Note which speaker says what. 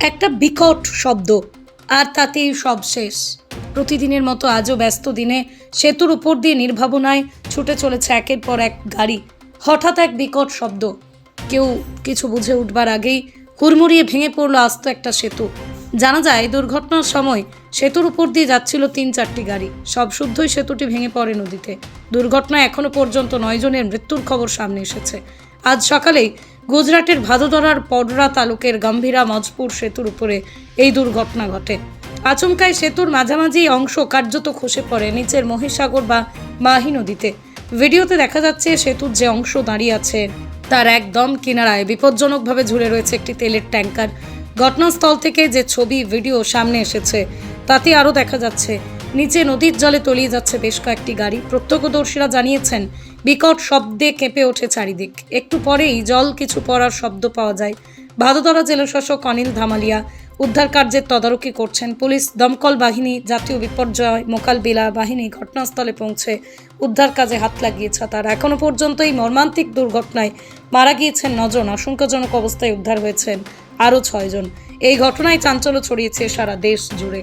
Speaker 1: একটা বিকট শব্দ, আর তাতেই সব শেষ। প্রতিদিনের মতো আজও ব্যস্ত দিনে সেতুর উপর দিয়ে নির্ভাবনায় ছুটে চলেছে একের পর এক গাড়ি। হঠাৎ এক বিকট শব্দ। কেউ কিছু বুঝে উঠবার আগেই হুড়মুড়িয়ে ভেঙে পড়ল আস্ত একটা সেতু। জানা যায়, দুর্ঘটনার সময় সেতুর উপর দিয়ে যাচ্ছিল তিন চারটি গাড়ি। সব শুদ্ধই সেতুটি ভেঙে পড়ে নদীতে। দুর্ঘটনায় এখনও পর্যন্ত নয় জনের মৃত্যুর খবর সামনে এসেছে। আজ সকালেই গুজরাটের ভাদোদরার পডরা তালুকের গম্ভীরা মজপুর সেতুর উপরে এই দুর্ঘটনা ঘটে। আচমকায় সেতুর মাঝামাঝি অংশ কার্যত খসে পড়ে নিচের মহিসাগর বা মাহি নদীতে। ভিডিওতে দেখা যাচ্ছে সেতুর যে অংশ দাঁড়িয়ে আছে, তার একদম কিনারায় বিপজ্জনকভাবে ঝুলে রয়েছে একটি তেলের ট্যাঙ্কার। ঘটনাস্থল থেকে যে ছবি, ভিডিও সামনে এসেছে, তাতে আরও দেখা যাচ্ছে নিচে নদীর জলে তলিয়ে যাচ্ছে বেশ কয়েকটি গাড়ি। প্রত্যক্ষদর্শীরা জানিয়েছেন, বিকট শব্দে কেঁপে ওঠে চারিদিক। একটু পরেই জল কিছু পড়ার শব্দ পাওয়া যায়। ভাদোদরা জেলাশাসক অনিল ধামালিয়া উদ্ধার কার্যের তদারকি করছেন। পুলিশ দমকল বাহিনী, জাতীয় বিপর্যয় মোকালবিলা বাহিনী ঘটনাস্থলে পৌঁছে উদ্ধার কাজে হাত লাগিয়েছে তারা। এখনও পর্যন্ত এই মর্মান্তিক দুর্ঘটনায় মারা গিয়েছেন নজন। আশঙ্কাজনক অবস্থায় উদ্ধার হয়েছেন আরও ছয়জন। এই ঘটনায় চাঞ্চল্য ছড়িয়েছে সারা দেশ জুড়ে।